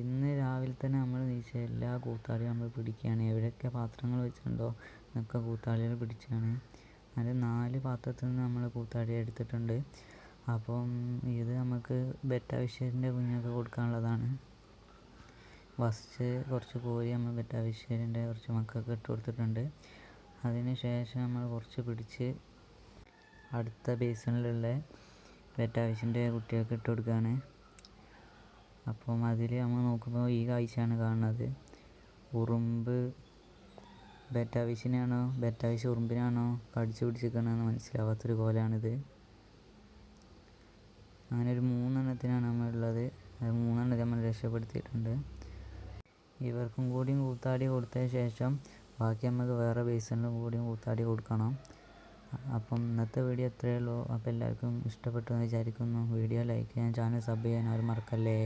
ഇന്ന് രാവിലെ തന്നെ നമ്മൾ നീച്ച എല്ലാ കൂത്താടിയും നമ്മൾ പിടിക്കുകയാണ്. എവിടെയൊക്കെ പാത്രങ്ങൾ വെച്ചിട്ടുണ്ടോ എന്നൊക്കെ കൂത്താടികൾ പിടിച്ചാണ്. അത് നാല് പാത്രത്തിൽ നിന്ന് നമ്മൾ കൂത്താടിയെ എടുത്തിട്ടുണ്ട്. അപ്പം ഇത് നമുക്ക് ബെറ്റ വിഷയത്തിന്റെ കുഞ്ഞൊക്കെ കൊടുക്കാനുള്ളതാണ്. ഫസ്റ്റ് കുറച്ച് കോരി നമ്മൾ ബെറ്റ വിഷയത്തിന്റെ കുറച്ച് മക്കൾക്ക് ഇട്ട് കൊടുത്തിട്ടുണ്ട്. അതിന് ശേഷം നമ്മൾ കുറച്ച് പിടിച്ച് അടുത്ത ബേസിനിലുള്ള ബെറ്റ വിഷന്റെ കുട്ടികൾക്ക് ഇട്ട് കൊടുക്കുകയാണ്. അപ്പം അതിൽ നമ്മൾ നോക്കുമ്പോൾ ഈ കാഴ്ചയാണ് കാണുന്നത്. ഉറുമ്പ് ബെറ്റാവിഷിനെയാണോ ബെറ്റാവിഷ് ഉറുമ്പിനാണോ കടിച്ചു പിടിച്ചിരിക്കണമെന്ന് മനസ്സിലാവാത്തൊരു കോലാണിത്. അങ്ങനെ ഒരു മൂന്നെണ്ണത്തിനാണ് നമ്മളുള്ളത്. അത് മൂന്നെണ്ണത്തെ നമ്മൾ രക്ഷപ്പെടുത്തിയിട്ടുണ്ട്. ഇവർക്കും കൂടിയും കൂത്താടി കൊടുത്ത ശേഷം ബാക്കി നമുക്ക് വേറെ ബേസിനും കൂടിയും കൂത്താടി കൊടുക്കണം. അപ്പം ഇന്നത്തെ വീഡിയോ എത്രയേ ഉള്ളൂ. അപ്പോൾ എല്ലാവർക്കും ഇഷ്ടപ്പെട്ടു എന്ന് വിചാരിക്കുന്നു. വീഡിയോ ലൈക്ക് ചെയ്യാൻ ചാനൽ സബ് ചെയ്യാൻ ആരും മറക്കല്ലേ?